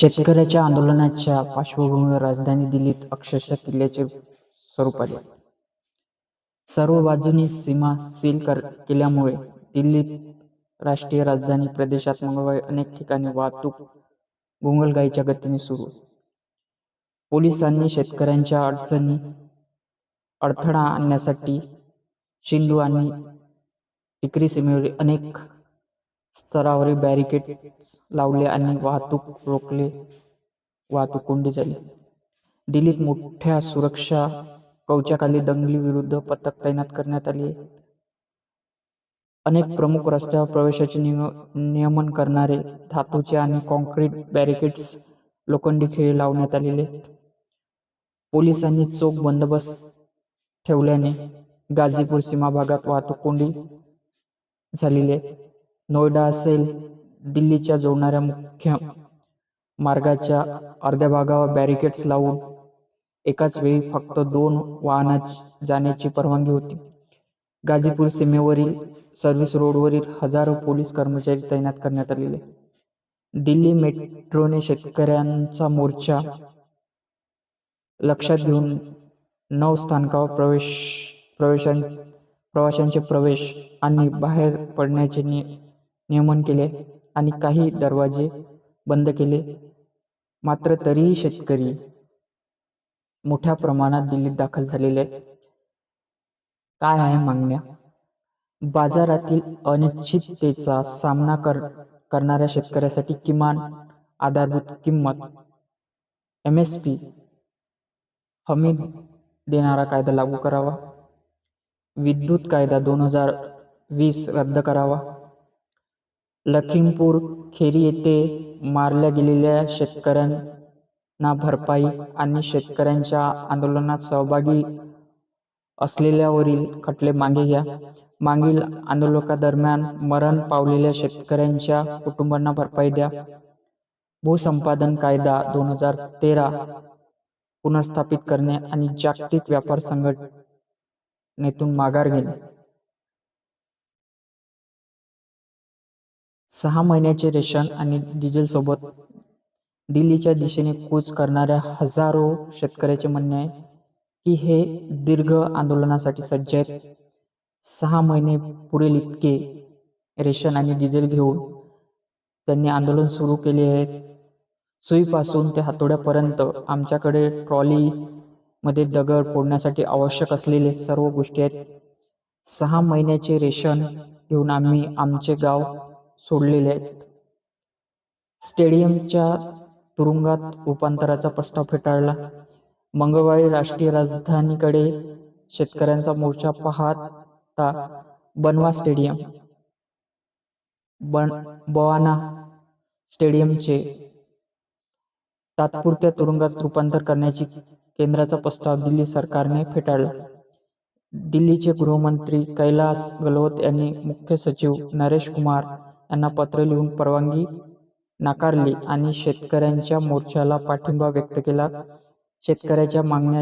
शेतकऱ्याच्या आंदोलनाच्या पार्श्वभूमीवर राजधानी दिल्लीत अक्षरशः किल्ल्याचे स्वरूप आले. सर्व बाजूंनी सीमा सील कर केल्यामुळे दिल्लीत राष्ट्रीय राजधानी प्रदेशात मंगळवारी अनेक ठिकाणी वाहतूक गुंगलगाईच्या गतीने सुरू. पोलिसांनी शेतकऱ्यांच्या अडचणी अडथळा आणण्यासाठी शिंदू आणि टिकरी सीमेवरील अनेक स्तरावरील बॅरिकेड्स लावले आणि वाहतूक रोखले वाहतूक कोंडी झाली. दिल्लीत मोठ्या सुरक्षा कवचाखाली दंगली विरुद्ध पथक तैनात करण्यात आली अनेक प्रमुख रस्त्यावर प्रवेशाचे नियमन करणारे धातूचे आणि काँक्रीट बॅरिकेड्स, लोखंडी खेळी लावण्यात आलेले पोलिसांनी चोख बंदोबस्त ठेवल्याने गाझीपूर सीमाभागात वाहतूक कोंडी झालेली आहे. नोएडा असेल दिल्लीच्या जोडणाऱ्या मुख्य मार्गाच्या अर्ध्या भागावर बॅरिकेड्स लावून एकाच वेळी फक्त दोन वाहना जाण्याची परवानगी होती. गाझीपूर सीमेवरील सर्व्हिस रोडवरील हजारो पोलीस कर्मचारी तैनात करण्यात आलेले दिल्ली मेट्रोने शेतकऱ्यांचा मोर्चा लक्षात घेऊन नऊ प्रवेशां प्रवाशांचे प्रवेश आणि बाहेर पडण्याचे नियमन केले आणि काही दरवाजे बंद केले. मात्र तरीही शेतकरी मोठ्या प्रमाणात दिल्लीत दाखल झालेले काय आहे मागण्या? बाजारातील अनिश्चिततेचा सामना कर करणाऱ्या शेतकऱ्यांसाठी किमान आधारभूत किंमत एमएसपी हमी देणारा कायदा लागू करावा. विद्युत कायदा दोन हजार वीस रद्द करावा. लखीमपूर खेरी येथे मारल्या गेलेल्या शेतकऱ्यांना भरपाई आणि शेतकऱ्यांच्या आंदोलनात सहभागी असलेल्यावरील खटले मागे घ्या. मागील आंदोलकादरम्यान मरण पावलेल्या शेतकऱ्यांच्या कुटुंबांना भरपाई द्या. भूसंपादन कायदा दोन हजार तेरा पुनर्स्थापित करणे आणि जागतिक व्यापार संघटनेतून माघार घेणे. सहा महिन्याचे रेशन आणि डिझेलसोबत दिल्लीच्या दिशेने कूच करणाऱ्या हजारो शेतकऱ्याचे म्हणणे आहे की हे दीर्घ आंदोलनासाठी सज्ज आहेत. सहा महिने पुरेल इतके रेशन आणि डिझेल घेऊन त्यांनी आंदोलन सुरू केले आहे. सुईपासून ते हातोड्यापर्यंत आमच्याकडे ट्रॉलीमध्ये दगड फोडण्यासाठी आवश्यक असलेले सर्व गोष्टी आहेत. सहा महिन्याचे रेशन घेऊन आम्ही आमचे गाव सोडलेले आहेत स्टेडियमच्या तुरुंगात रूपांतराचा प्रस्ताव फेटाळला. मंगळवारी राष्ट्रीय राजधानीकडे शेतकऱ्यांचा मोर्चा पाहता बनवा स्टेडियम, बवाना स्टेडियमचे तात्पुरत्या तुरुंगात रूपांतर करण्याची केंद्राचा प्रस्ताव दिल्ली सरकारने फेटाळला. दिल्लीचे गृहमंत्री कैलास गलहोत यांनी मुख्य सचिव नरेश कुमार यांना पत्र लिहून परवानगी नाकारली आणि शेतकऱ्यांच्या मोर्चाला पाठिंबा व्यक्त केला. शेतकऱ्याच्या मागण्या